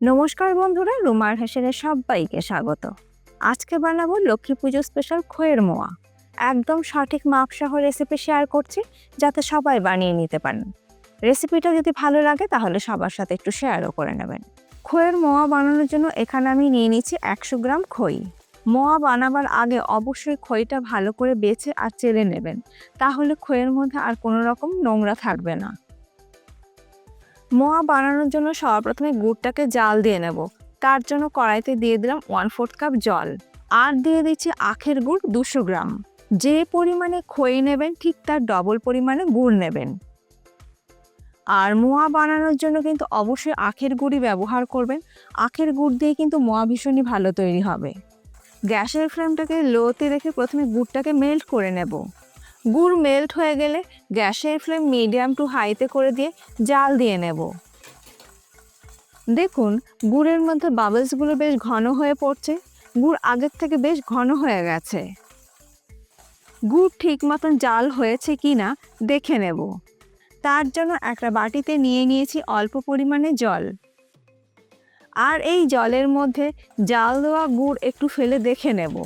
নমস্কার বন্ধুরা, রুমার হেসেনের সবাইকে স্বাগত। আজকে বানাবো লক্ষ্মী পুজো স্পেশাল খোয়ের মোয়া। একদম সঠিক মাপসহ রেসিপি শেয়ার করছি, যাতে সবাই বানিয়ে নিতে পারেন। রেসিপিটা যদি ভালো লাগে, তাহলে সবার সাথে একটু শেয়ারও করে নেবেন। খইয়ের মোয়া বানানোর জন্য এখানে আমি নিয়ে নিচ্ছি একশো গ্রাম খই। মোয়া বানাবার আগে অবশ্যই খইটা ভালো করে বেছে আর চেলে নেবেন। তাহলে খইয়ের মধ্যে আর কোনো রকম নোংরা থাকবে না। মোয়া বানানোর জন্য সর্বপ্রথমে গুড়টাকে জাল দিয়ে নেব। তার জন্য কড়াইতে দিয়ে দিলাম ওয়ান ফোর্থ কাপ জল। আর দিয়ে দিচ্ছি আখের গুড় দুশো গ্রাম। যে পরিমাণে খই নেবেন, ঠিক তার ডবল পরিমাণে গুড় নেবেন। আর মোয়া বানানোর জন্য কিন্তু অবশ্যই আখের গুড়ই ব্যবহার করবেন। আখের গুড় দিয়ে কিন্তু মোয়া ভীষণই ভালো তৈরি হবে। গ্যাসের ফ্লেমটাকে লোতে রেখে প্রথমে গুড়টাকে মেল্ট করে নেব। গুড় মেল্ট হয়ে গেলে গ্যাসের ফ্লেম মিডিয়াম টু হাইতে করে দিয়ে জাল দিয়ে নেব। দেখুন, গুড়ের মধ্যে বাবলসগুলো বেশ ঘন হয়ে পড়ছে। গুড় আগের থেকে বেশ ঘন হয়ে গেছে। গুড় ঠিক মতন জাল হয়েছে কি না দেখে নেব। তার জন্য একটা বাটিতে নিয়ে নিয়েছি অল্প পরিমাণে জল। আর এই জলের মধ্যে জাল দেওয়া গুড় একটু ফেলে দেখে নেব।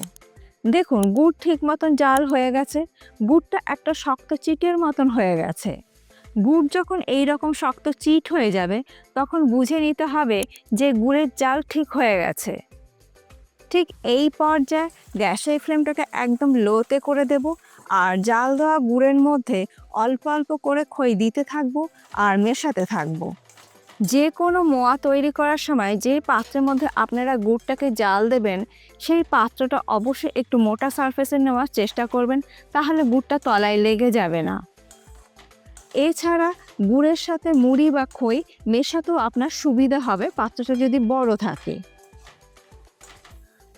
দেখুন, গুড় ঠিক মতন জাল হয়ে গেছে, গুড়টা একটা শক্ত চিটের মতন হয়ে গেছে। গুড় যখন এই রকম শক্ত চিট হয়ে যাবে, তখন বুঝে নিতে হবে যে গুড়ের জাল ঠিক হয়ে গেছে। ঠিক এই পর্যায়ে গ্যাসের ফ্লেমটাকে একদম লোতে করে দেব, আর জাল দেওয়া গুড়ের মধ্যে অল্প অল্প করে খই দিতে থাকব, আর মেশাতে থাকব। যে কোনো মোয়া তৈরি করার সময় যে পাত্রের মধ্যে আপনারা গুড়টাকে জাল দেবেন, সেই পাত্রটা অবশ্যই একটু মোটা সারফেসে নেওয়ার চেষ্টা করবেন, তাহলে গুড়টা তলায় লেগে যাবে না। এছাড়া গুড়ের সাথে মুড়ি বা খই মেশাতেও আপনার সুবিধা হবে, পাত্রটা যদি বড় থাকে।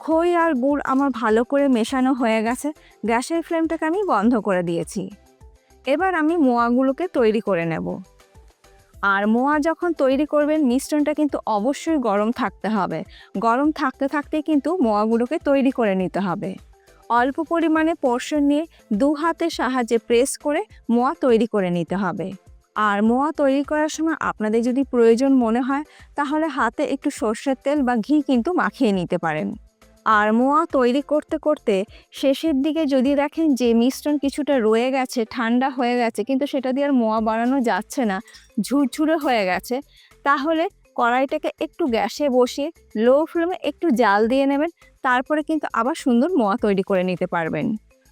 খই আর গুড় আমার ভালো করে মেশানো হয়ে গেছে, গ্যাসের ফ্লেমটাকে আমি বন্ধ করে দিয়েছি। এবার আমি মোয়াগুলোকে তৈরি করে নেব। আর মোয়া যখন তৈরি করবেন, মিশ্রণটা কিন্তু অবশ্যই গরম থাকতে হবে। গরম থাকতে থাকতে কিন্তু মোয়াগুলোকে তৈরি করে নিতে হবে। অল্প পরিমাণে পোর্শন নিয়ে দু হাতের সাহায্যে প্রেস করে মোয়া তৈরি করে নিতে হবে। আর মোয়া তৈরি করার সময় আপনাদের যদি প্রয়োজন মনে হয়, তাহলে হাতে একটু সর্ষের তেল বা ঘি কিন্তু মাখিয়ে নিতে পারেন। আর মোয়া তৈরি করতে করতে শেষের দিকে যদি দেখেন যে মিশ্রণ কিছুটা রয়ে গেছে, ঠান্ডা হয়ে গেছে, কিন্তু সেটা দিয়ে আর মোয়া বানানো যাচ্ছে না, ঝুরঝুরে হয়ে গেছে, তাহলে কড়াইটাকে একটু গ্যাসে বসিয়ে লো ফ্লেমে একটু জাল দিয়ে নেবেন, তারপরে কিন্তু আবার সুন্দর মোয়া তৈরি করে নিতে পারবেন।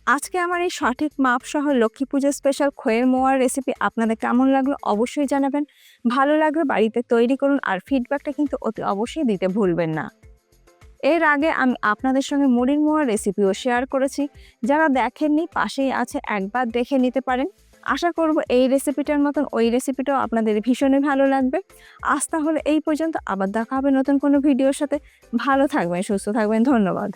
আজকে আমার এই সঠিক মাপ সহ লক্ষ্মী পুজো স্পেশাল খয়ের মোয়ার রেসিপি আপনাদের কেমন লাগল অবশ্যই জানাবেন, ভালো লাগলে বাড়িতে তৈরি করুন আর ফিডব্যাকটা কিন্তু অতি অবশ্যই দিতে ভুলবেন না। এর আগে আমি আপনাদের সঙ্গে মুড়ির মোয়া রেসিপিও শেয়ার করেছি। যারা দেখেননি, পাশেই আছে, একবার দেখে নিতে পারেন। আশা করব এই রেসিপিটার মতন ওই রেসিপিটাও আপনাদের ভীষণই ভালো লাগবে। আজ তাহলে এই পর্যন্ত, আবার দেখা হবে নতুন কোনো ভিডিওর সাথে। ভালো থাকবেন, সুস্থ থাকবেন, ধন্যবাদ।